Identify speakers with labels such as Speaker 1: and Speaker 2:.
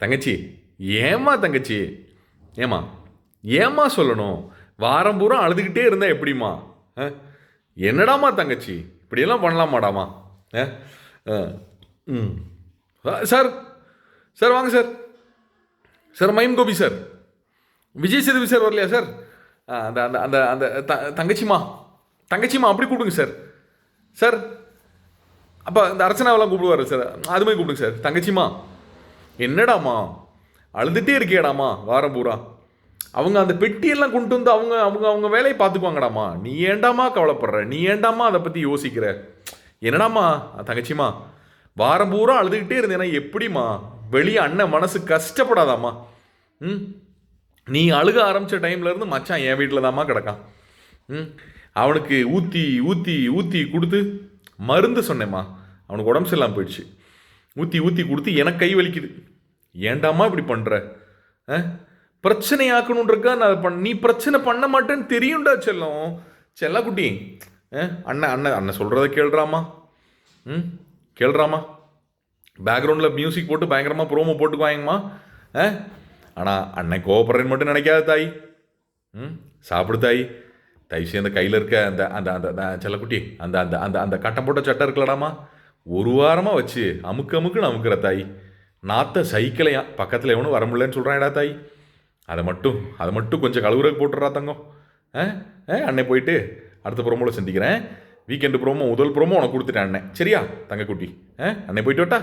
Speaker 1: தங்கச்சி ஏம்மா தங்கச்சி? ஏம்மா ஏம்மா சொல்லணும்? வாரம் பூரா அழுதுகிட்டே இருந்தால் எப்படிம்மா? ஆ? என்னடாம்மா தங்கச்சி? இப்படியெல்லாம் பண்ணலாமாடாமா ஆ? ஆ. ம். சார் சார் வாங்க சார். சார் மயம் கோபி சார். விஜய் சேதுபதி சார் வரலையா சார்? அந்த அந்த அந்த அந்த த- தங்கச்சிமா தங்கச்சிமா அப்படி கூப்பிடுங்க சார். சார் அப்போ அந்த அர்ச்சனாவெல்லாம் கூப்பிடுவாரு சார். அது மாதிரி கூப்பிடுங்க சார். தங்கச்சிமா என்னடாமா? அழுதுகிட்டே இருக்கியடாமா வாரம் பூரா? அவங்க அந்த பெட்டியெல்லாம் கொண்டு வந்து அவங்க அவங்க அவங்க வேலையை பார்த்துக்குவாங்கடாமா? நீ ஏண்டாம்மா கவலைப்படுற? நீ ஏண்டாமா அதை பற்றி யோசிக்கிற? என்னடாம்மா தங்கச்சிமா வாரம் பூரா அழுதுகிட்டே இருந்தேன்னா எப்படிம்மா? வெளியே அண்ணன் மனசு கஷ்டப்படாதாம்மா? ம்? நீ அழுக ஆரம்பித்த டைம்லேருந்து மச்சான் என் வீட்டில் தாம்மா கிடக்கான். ம்? அவனுக்கு ஊற்றி ஊற்றி ஊற்றி கொடுத்து மருந்து சொன்னேம்மா. அவனுக்கு உடம்பு சரியில்லாமல் போயிடுச்சு. ஊற்றி ஊற்றி கொடுத்து எனக்கு கை வலிக்குது. ஏண்டாமா இப்படி பண்ணுற ஆ? பிரச்சனை ஆக்கணுன்றக்கா நான் அதை பண்ண நீ பிரச்சனை பண்ண மாட்டேன்னு தெரியும்டா செல்லம். செல்லக்குட்டி ஆ? அண்ணன் அண்ணன் அண்ணன் சொல்கிறத கேள்றாமா ம்? கேள்றாமா பேக்ரவுண்டில் மியூசிக் போட்டு பயங்கரமாக ப்ரோமோ போட்டுக்குவாங்கம்மா. ஆ? ஆனால் அண்ணன் கோவப்படுறேன்னு மட்டும் நினைக்காத தாய். ம்? சாப்பிடு தாய். தயவுசெய்து அந்த கையில் இருக்க அந்த அந்த அந்த அந்த செல்லக்குட்டி அந்த அந்த அந்த அந்த கட்டம் போட்ட சட்டை இருக்கலடாமா ஒரு வாரமாக வச்சு அமுக்கு அமுக்குன்னு அமுக்குற தாய். நாத்த சைக்கிளையா? பக்கத்தில் எவனும் வர முடியலன்னு சொல்கிறான்டா தாய். அதை மட்டும் அதை மட்டும் கொஞ்சம் கழுவுறதுக்கு போட்டுறா தங்கம். ஆ? ஆ அண்ணே போயிட்டு அடுத்த ப்ரோமோவில் சந்திக்கிறேன். வீக்கெண்டு ப்ரோமோ முதல் ப்ரோமோ உனக்கு கொடுத்துட்டேன் அண்ணன் சரியா தங்கக்குட்டி? ஆ அண்ணே போயிட்டு வட்டா